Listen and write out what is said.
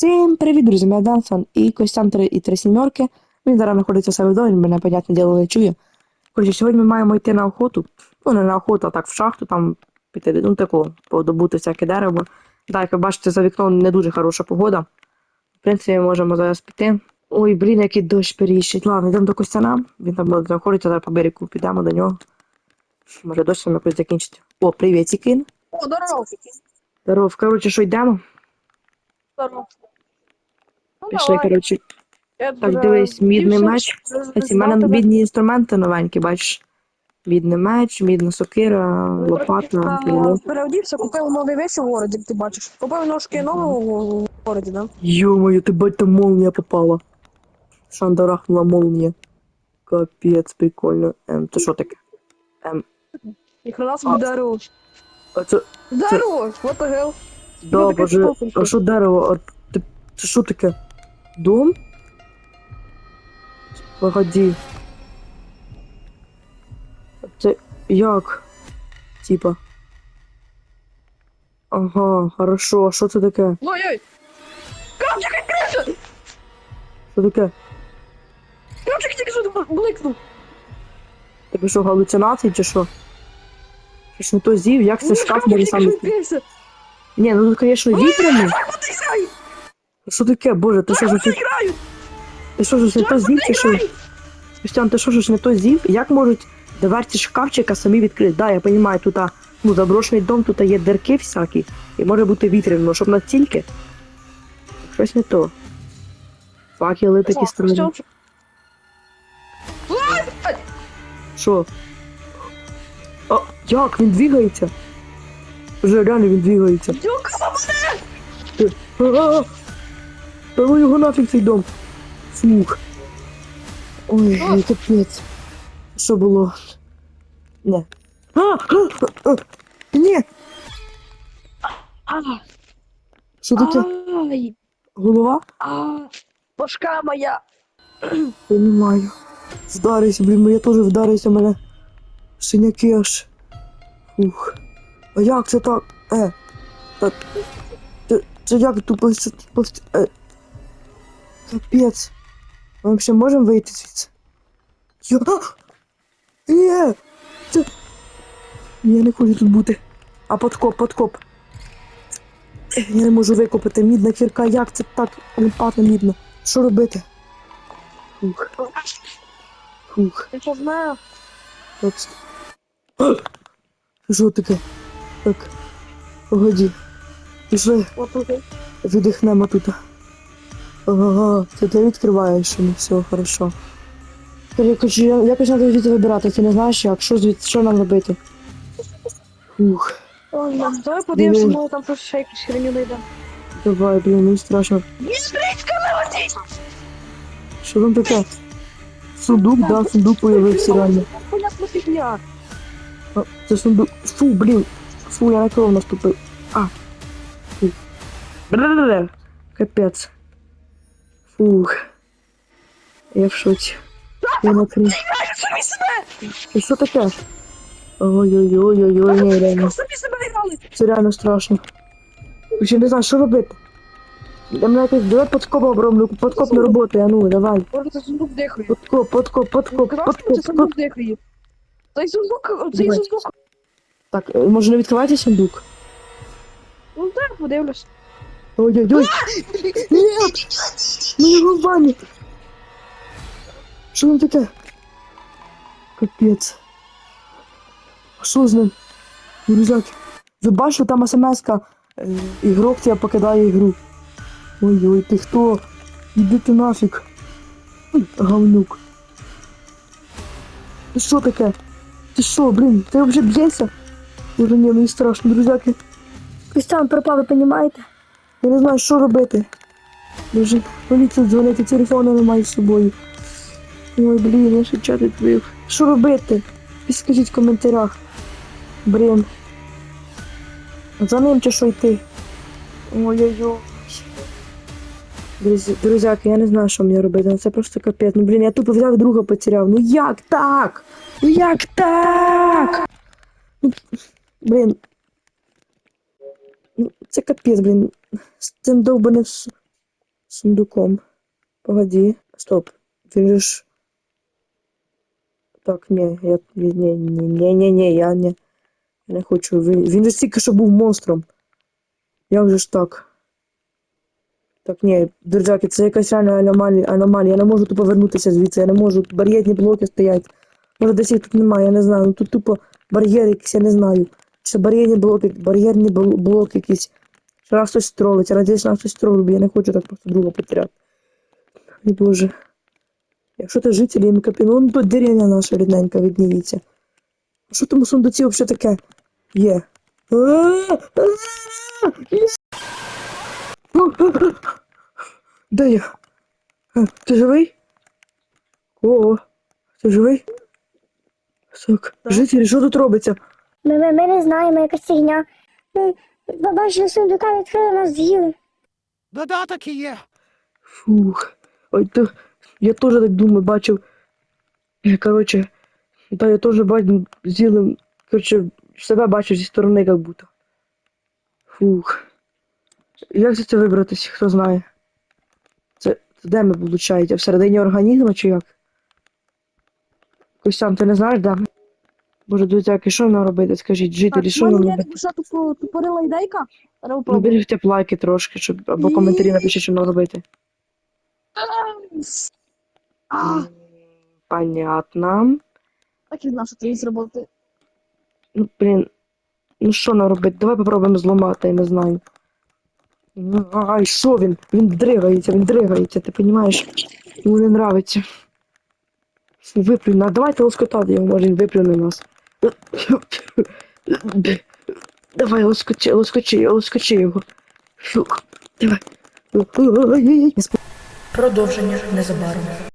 Всім привіт, друзі, мене Дансон і Костян 3 і 3 сімерки. Він зараз знаходиться в себе вдома, він мене, понятне діло, не чує. Коротше, сьогодні ми маємо йти на охоту. Ну, не на охоту, а так в шахту, там піти, ну тако, подобути всяке дерево. Так, як ви бачите, за вікном не дуже хороша погода. В принципі, можемо зараз піти. Ой, блін, який дощ періщить. Ладно, йдемо до Костяна. Він там знаходиться зараз по берегу, підемо до нього. Може, дощ там якось закінчиться. О, привіт, Кін. О, здорово. Здоров, коротше, що йдемо? Здорово. Ну, Пішли, давай. коротше. Я Так, вже дивись, мідний дівчина, меч. з- Ось, у мене знав тебе. бідні інструменти новенькі, бачиш. Мідний меч, мідна сокира, лопата, А, піло. Переодівся, купив новий весь у городі, ти бачиш. Купив ножки нового в городі, да? Ё-моё, ты бать, там молния попала. Шандарахнула молния. Капець, прикольно. Ем, це що таке? Ем, І хрена собі А. дерево. а це, Дерево! What the hell? да, таке боже, штовхнув. а що дерево? А ти, це що таке? Дом? Погоди. Це як? Типа. Ага, хорошо, а що це таке? Ой-ой! Камчик відкрився! Що таке? Камчик тільки що бликнув! Тебе що, галюцинації чи що? Чи ж не то зів, як це шкаф тільки сам. Ні, ну тут, звісно, вітряний. Що таке, боже, ти що ж ти, ти що ж не то зів, чи що? Костян, ти що ж не то зів? Як можуть дверці шкафчика самі відкрити? Да, я розумію, тут а, ну, заброшений дом, тут є дірки всякі, і може бути вітряно, щоб настільки. Щось не то. Факели такі сторони. Що? А, як? Він двигається? Вже реально він двигається. Дюка! А-а-а! Та ну його нафіг цей дом. Фух. Ой, А. ой, капець. Що було? Не. А! А! А! Ні! А, Що таке? Ай! Голова? А, башка моя! Понімаю. Вдарився, блін, я теж вдарився мене. Синяки аж. Фух. А як це так? Е. Та, це, це як тут повс- Е. Капець. Ми взагалі можемо вийти звідси? Я... Ні! Це... Я не хочу тут бути. А подкоп, подкоп. Я не можу викопати. Мідна кірка, як це так? Лопата мідна. Що робити? Фух. Фух. Я знаю? Так. Що таке? Так. Погоді. Пішли, видихнемо тут. Ага, це ти відкриваєш, не все хорошо. Скажи, коротше, я- якось треба звідти вибирати, ти не знаєш як, що звідси, що нам робити? Фух, Ой, ну, давай подивимося, Диви. може там щось ще якусь хреню знайде. давай, блін, мені страшно. Містрицька летить! Що там таке? Сундук, да, сундук появився реально. Понятно фігня. А, Це сундук. Фу, блін. Фу, я на кров наступив. А. Фу. Бр-бр-бр. Капець. Фух. Я в шоці. Я на себе! І що таке? Ой-ой-ой-ой-ой, ні, реально. Це реально страшно. Ще не знаю, що робити. Я мене якось давай подкоп оброблю, подкоп не роботає, а ну, давай. Може це сундук дихає. Подкоп, подкоп, подкоп, це подкоп, сундук дихає. Цей сундук, цей сундук. Так, е, може не відкривайте сундук? Ну так, подивлюсь. Ой-ой-ой. Нет! Ну його в баню. Там таке? Капець. А що з ним? Друзяк, ви бачили, там смс-ка. Ігрок тебе покидає ігру. Ой-ой, ти хто? Іди ти нафіг. Говнюк. Ти що таке? Ти що, блін, ти вже б'єшся? Уже ні, мені страшно, друзяки. Костян пропав, ви понімаєте? Я не знаю, що робити. Дуже поліцію дзвонити, телефону немає з собою. Ой, блін, я ще чат відкрив. Що робити? Підскажіть в коментарях. Блін. За ним чи що йти? Ой-ой-ой. Друзі, друзяки, я не знаю, що мені робити. Ну це просто капець. Ну блін, я тупо взяв друга потеряв. Ну як так? Ну як так? Ну, блін. Це капець, блін. З цим довбаним сундуком. Погоди. Стоп. Він же ж. Так, ні, я. Ні, ні, ні, ні, ні, я не. Я не хочу. Він, він же тільки що був монстром. Як же ж так? Так, ні, держаки, це якась реальна аномалія, аномалія. Я не можу тут повернутися звідси, я не можу. Бар'єрні блоки стоять. Може десь їх тут немає, я не знаю. Ну тут тупо бар'єр якийсь, я не знаю. Чи бар'єрні блоки, бар'єрні бл- блоки якісь. Чи нас хтось тролить, я надіюсь, нас хтось тролить, бо я не хочу так просто друга потеряти. Ой, Боже. Якщо ти жителі Мкапіну, ну то деревня наша рідненька відніється. А що там у сундуці взагалі таке є? Де я? Ти живий? О, ти живий? Так. жителі, що тут робиться? Ми, ми, ми не знаємо, якась фігня. Побачили сундука, відкрили нас з'їли. Да-да, так і є. Фух. Ой, то я теж так думаю, бачив. Е, Коротше, да, я теж бачив, з'їли, коротше, себе бачив зі сторони, як будто. Фух. Як за це вибратись, хто знає? Це, це де ми, виходить? Всередині організму чи як? Костян, ти не знаєш, де ми? Боже, друзяки, що нам робити? Скажіть, жителі, що нам робити? ще тупо- тупорила ідейка. Треба Ну, лайки трошки, щоб або коментарі напишіть, що нам робити. А, Понятно. так і знав, що треба зробити. Ну, блін. Ну що нам робити? Давай попробуємо зламати, я не знаю. Ну, Ай, що він? Він дригається, він дригається, ти розумієш? Йому не нравиться. Виплюнь, нас. давайте лоскотати його, може він виплюне нас. Давай, лоскочи, лоскочи, лоскочи його. Давай. Продовження незабаром.